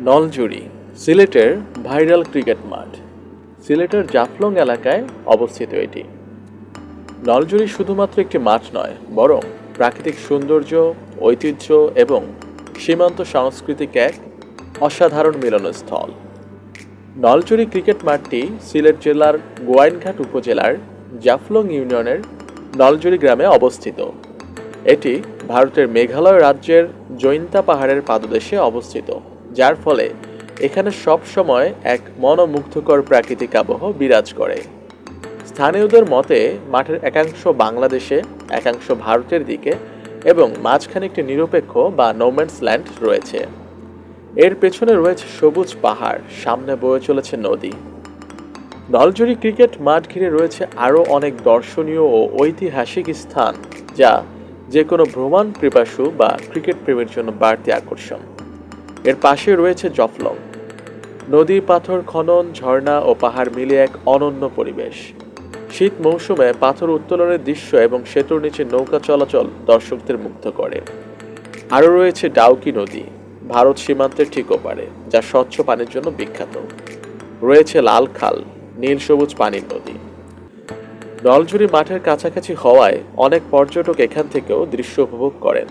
নলজুড়ি সিলেটের viral cricket মাঠ। সিলেটের জাফলং এলাকায় অবস্থিত এটি। নলজুড়ি শুধুমাত্র একটি মাঠ নয়, বরং প্রাকৃতিক সৌন্দর্য, ঐতিহ্য এবং সীমান্ত সাংস্কৃতিক এক অসাধারণ মিলনস্থল। নলজুড়ি ক্রিকেট মাঠটি সিলেট জেলার গোয়াইনঘাট উপজেলার জাফলং ইউনিয়নের নলজুড়ি গ্রামে অবস্থিত। এটি ভারতের মেঘালয় রাজ্যের জৈন্তা পাহাড়ের পাদদেশে অবস্থিত। যার ফলে এখানে সব সময় এক মনোমুগ্ধকর প্রাকৃতিক আবহ বিরাজ করে। স্থানীয়দের মতে, মাঠের একাংশ বাংলাদেশে, একাংশ ভারতের দিকে এবং মাঝখানে একটি নিরপেক্ষ বা নোম্যান্স ল্যান্ড রয়েছে। এর পেছনে রয়েছে সবুজ পাহাড়, সামনে বয়ে চলেছে নদী। নলজুরি ক্রিকেট মাঠ ঘিরে রয়েছে আরও অনেক দর্শনীয় ও ঐতিহাসিক স্থান, যা যে কোনো ভ্রমণ পিপাসু বা ক্রিকেট প্রেমীর জন্য বাড়তি আকর্ষণ। এর পাশে রয়েছে জফলং। নদী, পাথর, খনন, ঝর্ণা ও পাহাড় মিলিয়ে এক অনন্য পরিবেশ। শীত মৌসুমে পাথর উত্তোলনের দৃশ্য এবং সেতুর নিচে নৌকা চলাচল দর্শকদের মুগ্ধ করে। আরও রয়েছে ডাউকি নদী, ভারত সীমান্তের ঠিক ওপারে, যা স্বচ্ছ পানির জন্য বিখ্যাত। রয়েছে লাল খাল, নীল সবুজ পানির নদী। নলজুরি মাঠের কাছাকাছি হওয়ায় অনেক পর্যটক এখান থেকেও দৃশ্য উপভোগ করেন।